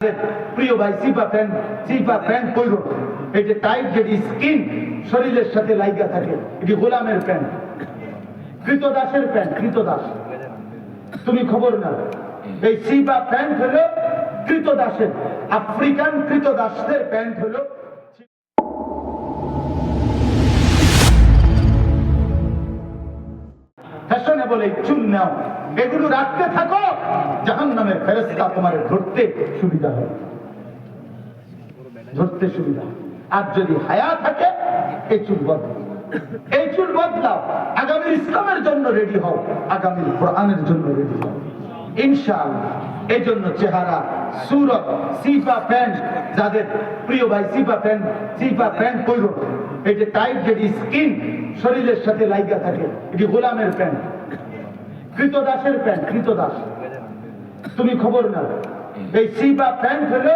প্রিয় ভাই cepa pant cepa pant পরো। এই যে টাইট যেটি স্কিন শরীরের সাথে লাইগা থাকে। এটি গোলামের প্যান্ট। কৃতদাসের প্যান্ট, কৃতদাস। তুমি খবর না এই সিপা প্যান্ট হলো কৃতদাসের, আফ্রিকান কৃতদাসদের প্যান্ট হলো ফ্যাশনেবল এই নাও। এগুলো রাখতে থাকো জাহান নামের ফেরস্তা তোমার ধরতে সুবিধা হবে। ধরতে সুবিধা আর যদি হায়া থাকে, এই চুল বদলাও। এই চুল বদলাও। আগামী ইসলামের জন্য রেডি হও। আগামী কোরআনের জন্য রেডি হও। এই জন্য চেহারা, সুরত, সিফা, প্যান্ট, যাদের প্রিয় ভাই সিফা প্যান্ট সিফা প্যান্ট এই যে টাইট যেটি স্কিন শরীরের সাথে লাইগা থাকে, এটি গোলামের প্যান্ট। কৃতদাসের প্যান্ট কৃতদাস তুমি খবর না এই সিবা প্যান্ট হলো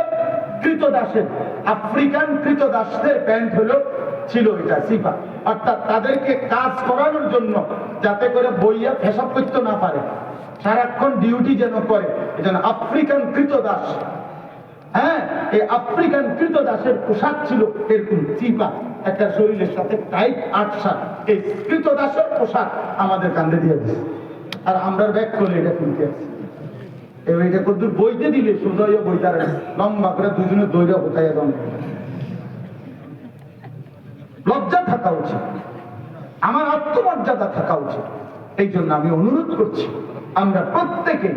কৃতদাসের আফ্রিকান কৃতদাসদের প্যান্ট হলো ছিল এটা সিপা। অর্থাৎ তাদেরকে কাজ করানোর জন্য যাতে করে বইয়া ফেসব করতে না পারে। সারাক্ষণ ডিউটি যেন করে, এজন্য আফ্রিকান কৃতদাস হ্যাঁ এই আফ্রিকান কৃতদাসের পোশাক ছিল এরকম চিপা একটা শরীরের সাথে টাইট আটসা এই কৃতদাসের পোশাক আমাদের কান্দে দিয়ে দিচ্ছে আর আমরা ব্যাগ করে এটা কিনতে আছি। এবার এটা কদ্দুর বইতে দিলে সোজা হইয়া বইতার লম্বা করে দুজনে দইরা কোথায় এবং লজ্জা থাকা উচিত। আমার আত্মমর্যাদা থাকা উচিত। এই জন্য আমি অনুরোধ করছি, আমরা প্রত্যেকে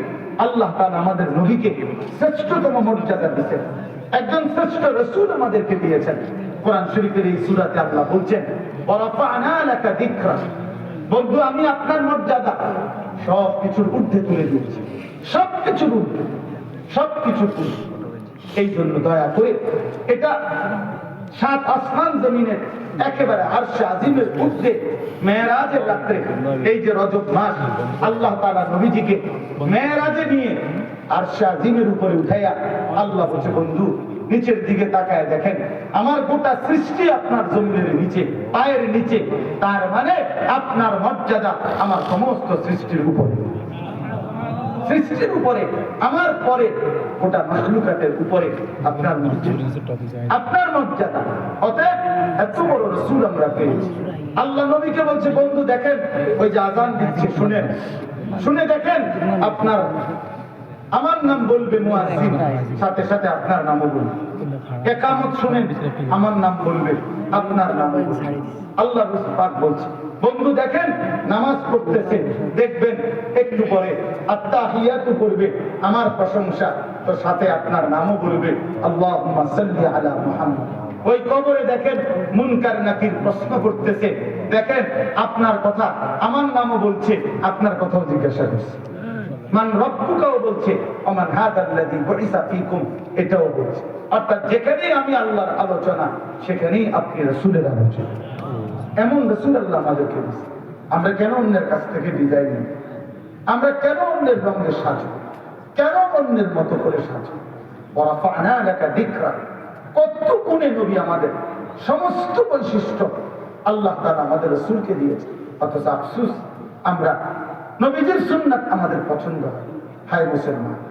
আল্লাহ তাআলা আমাদের নবীকে শ্রেষ্ঠতম মর্যাদা দিচ্ছেন একজন শ্রেষ্ঠ রসুল আমাদেরকে দিয়েছেন। কোরআন শরীফের এই সুরাতে আল্লাহ বলছেন ওয়ারাফা'না লাকা যিকরা। বন্ধু, আমি আপনার মর্যাদা। সব কিছুর ঊর্ধ্বে তুলে দিয়েছি। সব কিছুর ঊর্ধ্বে। সব কিছুর এই জন্য দয়া করে এটা সাত আসমান জমিনের একেবারে আরশে আজিমের ঊর্ধ্বে, মেয়েরাজের রাত্রে, এই যে রজব মাস, আল্লাহ তাআলা নবীজিকে মেয়েরাজে নিয়ে আরশে আজিমের উপরে উঠাইয়া আল্লাহ বলছে, বন্ধু নিচের দিকে তাকায় দেখেন, আমার গোটা সৃষ্টি আপনার জমিনের নিচে, পায়ের নিচে, তার মানে আপনার মর্যাদা আমার সমস্ত সৃষ্টির উপরে। সৃষ্টির উপরে, আমার পরে, গোটা উপরে আপনার মর্যাদা। আপনার মর্যাদা। অতএব এত বড় রসুল আমরা পেয়েছি। আল্লাহ নবীকে বলছে, বন্ধু দেখেন, ওই যে আজান দিচ্ছে, শুনেন। শুনে দেখেন, আপনার আমার নাম বলবে মুয়াজ্জিন। সাথে সাথে আপনার নামও বলবে। একামত শুনেন আমার নাম বলবে আপনার নাম আল্লাহ পাক বলছে বন্ধু দেখেন নামাজ পড়তেছে দেখবেন একটু পরে আত্মাহিয়াতু করবে আমার প্রশংসা তো সাথে আপনার নামও বলবে। সাল্লি আলা মুহাম্মদ। ওই কবরে দেখেন মুনকার নাকির প্রশ্ন করতেছে দেখেন আপনার কথা আমার নামও বলছে আপনার কথাও জিজ্ঞাসা করছে। মান রব্বুকাও বলছে হাদাল্লাযী বুইসা ফীকুম এটাও বলছে। অর্থাৎ যেখানেই আমি আল্লাহর আলোচনা, সেখানেই আপনি রাসূলের আলোচনা। এমন আমাদেরকে দিয়েছে। আমরা কেন অন্যের কাছ থেকে ডিজাইন নিই? আমরা কেন অন্যের রঙে সাজব কেন অন্যের মতো করে সাজব লাকা যিকরা। কত গুণে নবী আমাদের, সমস্ত বৈশিষ্ট্য আল্লাহ তাআলা আমাদের রাসূলকে দিয়েছে। অথচ আফসোস, আমরা নবীজির সুন্নাত আমাদের পছন্দ হয়। হায় মুসলমান।